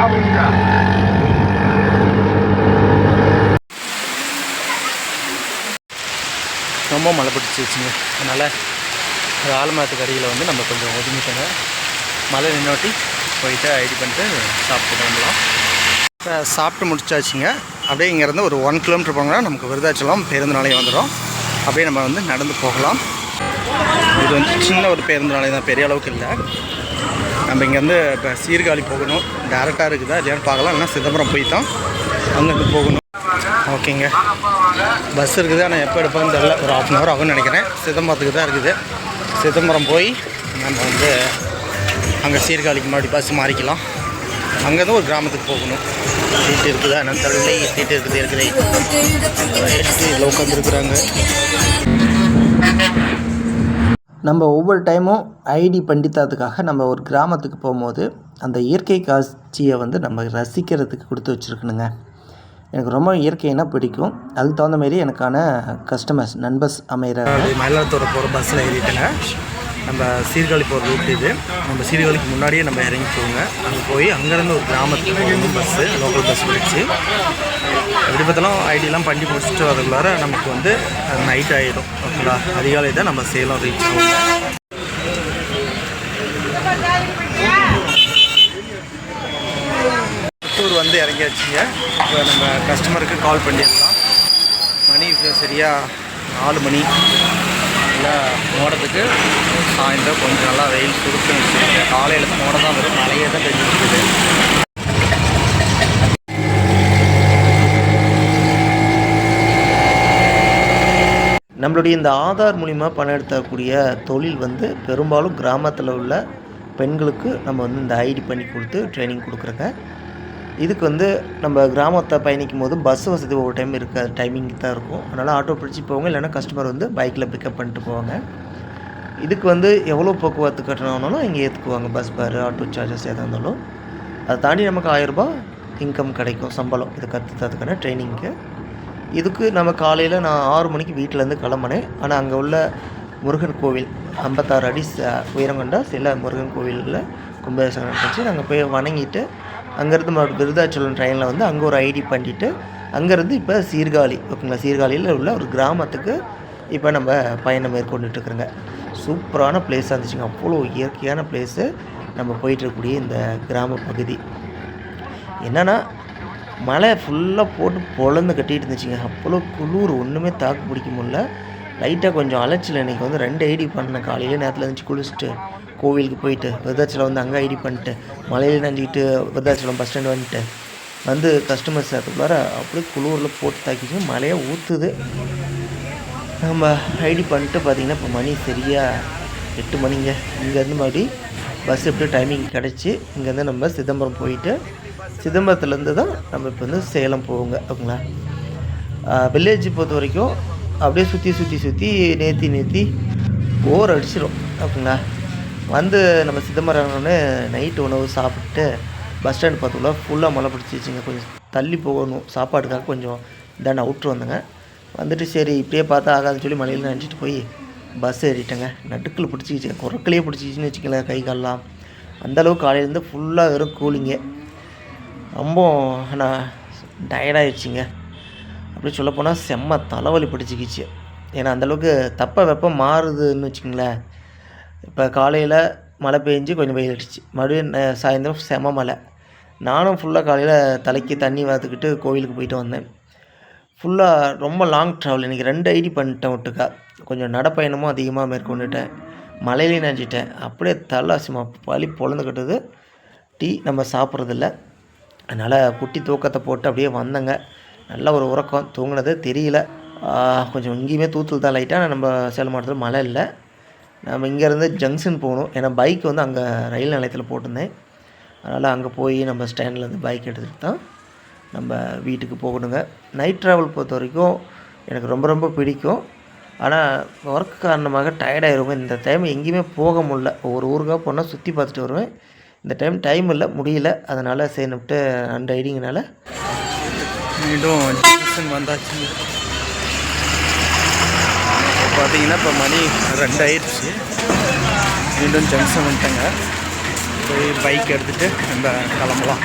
Jałówka! ரொம்ப மழை பிடிச்சிருச்சுங்க அதனால் அது ஆலமரத்துக்கு அடியில் வந்து நம்ம கொஞ்சம் ஒதுங்கிட்டோங்க. மழை நின்னோட்டி போயிட்டு ஐடி பண்ணிட்டு சாப்பிட்டு கிளம்பலாம். இப்போ சாப்பிட்டு முடிச்சாச்சுங்க. அப்படியே இங்கேருந்து ஒரு ஒன் கிலோமீட்டர் போனோம்னா நமக்கு விருதாச்சலம் பேருந்து நிலையம் வந்துடும். அப்படியே நம்ம வந்து நடந்து போகலாம். இது வந்து சின்ன ஒரு பேருந்து நிலையம் தான் பெரிய அளவுக்கு இல்லை. நம்ம இங்கேருந்து இப்போ சீர்காழி போகணும். டேரெக்டாக இருக்குதா. இல்லையான்னு பார்க்கலாம். இல்லைன்னா சிதம்பரம் போய் தான் அங்கேருந்து போகணும். ஓகேங்க. பஸ் இருக்குது. ஆனால் எப்போ எடுப்பான்னு தெரில ஒரு ஆஃப் அன் ஹவர் ஆகும்னு நினைக்கிறேன். சிதம்பரத்துக்கு தான் இருக்குது. சிதம்பரம் போய் நம்ம வந்து அங்கே சீர்காழிக்கு முன்னாடி பஸ் மாறிக்கலாம். அங்கே தான் ஒரு கிராமத்துக்கு போகணும். சீட்டு இருக்குதா என்னன்னு தெரியல. சீட்டு இருக்குது இருக்குது. இதில் உட்காந்துருக்குறாங்க நம்ம ஒவ்வொரு டைமும் ஐடி பண்டித்தாத்துக்காக நம்ம ஒரு கிராமத்துக்கு போகும்போது அந்த இயற்கை காட்சியை வந்து நம்ம ரசிக்கிறதுக்கு கொடுத்து வச்சுருக்கணுங்க. எனக்கு ரொம்ப இயற்கைனா பிடிக்கும். அதுக்கு தகுந்த மாரி எனக்கான கஸ்டமர்ஸ் நண்பர்ஸ் அமைகிற மயிலாடுதுறை போகிற பஸ்ஸில் ஏறிட்டேங்க நம்ம சீர்காழி போகிற ரூட் இது. நம்ம சீர்காழிக்கு முன்னாடியே நம்ம இறங்கி போங்க. அங்கே போய் அங்கேருந்து ஒரு கிராமத்துக்கு போகணும் பஸ்ஸு லோக்கல் பஸ் பிடிச்சி எப்படி பார்த்தாலும் ஐடியெல்லாம் பண்ணி முடிச்சுட்டு வரதுக்குள்ளார நமக்கு வந்து நைட் ஆகிடும் ஓகேங்களா? அதிகாலை தான் நம்ம சேலம் ரீச் ஆகும். புத்தூர் வந்து இறங்கியாச்சுங்க. இப்போ நம்ம கஸ்டமருக்கு கால் பண்ணிடலாம். மணி இப்போ சரியாக நாலு மணி. நல்லா மோடத்துக்கு சாயந்தரம் கொஞ்சம் நல்லா வெயில் சுருக்குன்னு வச்சுருக்கேன் காலையில் தான் மோடம் தான் வரும். மழையே தான் பெஞ்சிருக்குது நம்மளுடைய இந்த ஆதார் மூலிமா பணம் எடுத்தக்கூடிய தொழில் வந்து பெரும்பாலும் கிராமத்தில் உள்ள பெண்களுக்கு நம்ம வந்து இந்த ஐடி பண்ணி கொடுத்து ட்ரைனிங் கொடுக்குறோங்க. இதுக்கு வந்து நம்ம கிராமத்தை பயணிக்கும் போது பஸ் வசதி ஒவ்வொரு டைம் இருக்காது. டைமிங் தான் இருக்கும். அதனால் ஆட்டோ பிடிச்சி போவாங்க. இல்லைன்னா கஸ்டமர் வந்து பைக்கில் பிக்கப் பண்ணிட்டு போவாங்க. இதுக்கு வந்து எவ்வளோ போக்குவரத்து கட்டணம்னாலும் இங்கே ஏற்றுக்குவாங்க பஸ் பார் ஆட்டோ சார்ஜஸ் எதாக இருந்தாலும். அதை தாண்டி நமக்கு ஆயிரரூபா இன்கம் கிடைக்கும். சம்பளம். இது கற்றுத்ததுக்கான ட்ரைனிங்க்கு இதுக்கு நம்ம காலையில் நான் ஆறு மணிக்கு வீட்டிலேருந்து கிளம்புனேன். ஆனால் அங்கே உள்ள முருகன் கோவில் ஐம்பத்தாறு அடி உயரம் கொண்ட சில முருகன் கோவிலில் கும்பாபிஷேகம் வச்சு நாங்கள் போய் வணங்கிட்டு அங்கேருந்து மறுபடியும் விருதாச்சலம் ட்ரெயினில் வந்து அங்கே ஒரு ஐடி பண்ணிட்டு அங்கேருந்து இப்போ சீர்காழி ஓகேங்களா? சீர்காழியில் உள்ள ஒரு கிராமத்துக்கு இப்போ நம்ம பயணம் மேற்கொண்டுட்ருக்குறோங்க சூப்பரான பிளேஸாக இருந்துச்சுங்க. அவ்வளோ இயற்கையான பிளேஸு நம்ம போயிட்டுருக்கக்கூடிய இந்த கிராம பகுதி. என்னென்னா மழை ஃபுல்லாக போட்டு பொழந்து கட்டிகிட்டு இருந்துச்சுங்க. அவ்வளோ குளிர் ஒன்றுமே தாக்கு பிடிக்க முடியல. லைட்டாக கொஞ்சம் அலைச்சல். இன்றைக்கி வந்து ரெண்டு ஐடி பண்ணேன். காலையில் நேரத்தில் இருந்துச்சு குளிச்சுட்டு கோவிலுக்கு போயிட்டு விருதாச்சலம் வந்து அங்கே ஐடி பண்ணிட்டு மலையில் நஞ்சிக்கிட்டு விருதாச்சலம் பஸ் ஸ்டாண்ட் வந்துட்டு வந்து கஸ்டமர் சேர்த்துக்குள்ளார அப்படியே குளூரில் போட்டு தாக்கிச்சு. மலையை ஊற்றுது நம்ம ஐடி பண்ணிட்டு பார்த்தீங்கன்னா இப்போ மணி சரியாக எட்டு மணிங்க. இங்கேருந்து மறுபடி பஸ் எப்படி டைமிங் கிடச்சி இங்கேருந்து நம்ம சிதம்பரம் போயிட்டு சிதம்பரத்துலேருந்து தான் நம்ம இப்போ வந்து சேலம் போவோங்க ஓகேங்களா? வில்லேஜ் பொறுத்த வரைக்கும் அப்படியே சுற்றி சுற்றி சுற்றி நேற்றி நேற்றி போர் அடிச்சிடும் அப்படிங்களா வந்து நம்ம சிதம்பரம்னு நைட்டு உணவு சாப்பிட்டு பஸ் ஸ்டாண்ட் பார்த்துக்குள்ள ஃபுல்லாக மழை பிடிச்சிச்சிங்க கொஞ்சம் தள்ளி போகணும். சாப்பாட்டுக்காக கொஞ்சம் தானே அவுட்ரு வந்தேங்க. வந்துட்டு சரி இப்படியே பார்த்தா ஆகாதுன்னு சொல்லி மலையில் நினச்சிட்டு போய் பஸ் ஏறிட்டேங்க. நடுக்கில் பிடிச்சிக்கிச்சு குரக்கிலேயே பிடிச்சிக்கிச்சின்னு வச்சுக்கல கை கால்லாம். அந்தளவுக்கு காலையிலேருந்து ஃபுல்லாக வெறும் கூலிங்க ரொம்ப நான் டயர்டாகிடுச்சிங்க அப்படி சொல்லப்போனால் செம்ம தலைவலி பிடிச்சிக்கிச்சு. ஏன்னா அந்தளவுக்கு தப்ப வெப்பம் மாறுதுன்னு வச்சுக்கோங்களேன். இப்போ காலையில் மழை பெஞ்சு கொஞ்சம் வெயில் அடிச்சு. மறுபடியும் சாயந்தரம் செம மழை. நானும் ஃபுல்லாக காலையில் தலைக்கு தண்ணி வாத்துக்கிட்டு கோவிலுக்கு போயிட்டு வந்தேன். ஃபுல்லாக ரொம்ப லாங் ட்ராவல் இன்றைக்கி ரெண்டு ஐடி பண்ணிட்டேன் ஒட்டுக்கா. கொஞ்சம் நடப்பயணமும் அதிகமாக மேற்கொண்டுட்டேன். மழையிலையும் நினச்சிட்டேன் அப்படியே தலை சும்மா பழி பொழந்துக்கிட்டது டீ நம்ம சாப்பிட்றதில்ல. அதனால் குட்டி தூக்கத்தை போட்டு அப்படியே வந்தேங்க. நல்ல ஒரு உறக்கம் தூங்கினது தெரியல. கொஞ்சம் இங்கேயுமே தூத்தல் தான் லைட்டாக நம்ம சேலம் மாவட்டத்தில் மழை இல்லை. நம்ம இங்கேருந்து ஜங்ஷன் போகணும். ஏன்னா பைக் வந்து அங்கே ரயில் நிலையத்தில் போட்டிருந்தேன். அதனால் அங்கே போய் நம்ம ஸ்டாண்ட்லேருந்து பைக் எடுத்துகிட்டு தான் நம்ம வீட்டுக்கு போகணுங்க. நைட் ட்ராவல் பொறுத்த வரைக்கும் எனக்கு ரொம்ப ரொம்ப பிடிக்கும். ஆனால் ஒர்க் காரணமாக டயர்டாயிருவேன் இந்த டைம் எங்கேயுமே போக முடில ஒரு ஊருக்காக போனால் சுற்றி பார்த்துட்டு வருவேன். இந்த டைம் டைம் இல்லை முடியல. அதனால் சரின்னுட்டு அன் ஐடிங்கனால மீண்டும் ஜங்ஷன் வந்தாச்சு. பார்த்தீங்கன்னா இப்போ மணி ரெண்டாயிடுச்சு. மீண்டும் ஜங்ஷன் வந்துட்டேங்க. போய் பைக் எடுத்துகிட்டு நம்ம கிளம்பலாம்.